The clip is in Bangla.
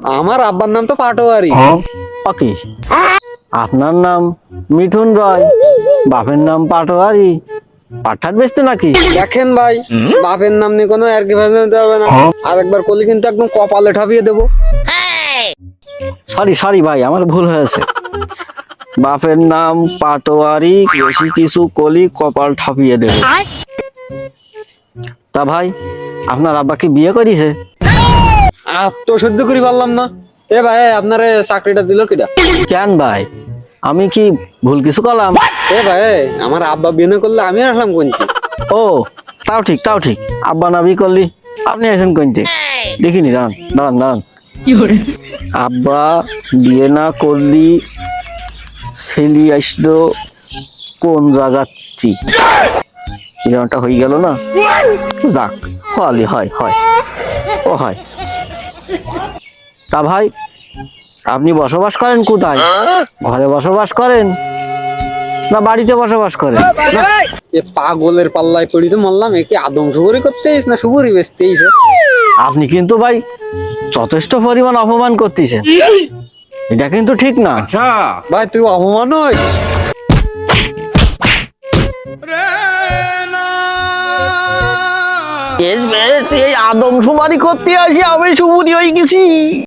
আমার আব্বার নাম তো পাটোয়ারি। পাকি আপনার নাম মিঠুন রয় বাপের নাম পাটোয়ারি। পাঠার বেচতে নাকি? দেখেন ভাই বাপের নাম নিয়ে কোনো আর কি দিতে হবে না। আর একবার করলে কিন্তু একদম কপালে ঠাপিয়ে দেবো। সরি সরি ভাই আমার ভুল হয়েছে। বাপের নাম পাটোয়ারি বেশি কিছু কলি কপাল ঠাপিয়ে দেবে। তা ভাই আপনার আব্বা কি বিয়ে করিছে? আর তো সহ্য করি পারলাম না। এ ভাই আপনার চাকরিটা দিল কিটা কেন ভাই? আমি কি ভুল কিছু করলাম? এ ভাই আমার আব্বা বিয়ে না করলে আমি আসলাম কোনটি ও তাও ঠিক তাও ঠিক। আব্বা না বিয়ে করলি আপনি আছেন কইতে দেখিনি দাঁড়ান দাঁড়ান দাঁড়ান। আব্বা বিয়ে না করলি ছেলি আসলো কোন জায়গাচ্ছি যেমনটা হয়ে গেল না? যাক হলি হয় হয়। ও হয়। তা ভাই আপনি বসবাস করেন কোথায়? ঘরে বসবাস করেন? না বাড়িতে বসবাস করেন? এ পাগলের পাল্লায় পড়ি তো মরলাম এ কি আদম সুবরি করতেইস না সুবরি বেচতেইস আপনি কিন্তু ভাই যথেষ্ট পরিমাণ অপমান করতেছেন। এটা কিন্তু ঠিক না। ভাই তুই অপমান হই এই আদম সুমারি করতে আসি আমি সুমুরি হয়ে গেছি।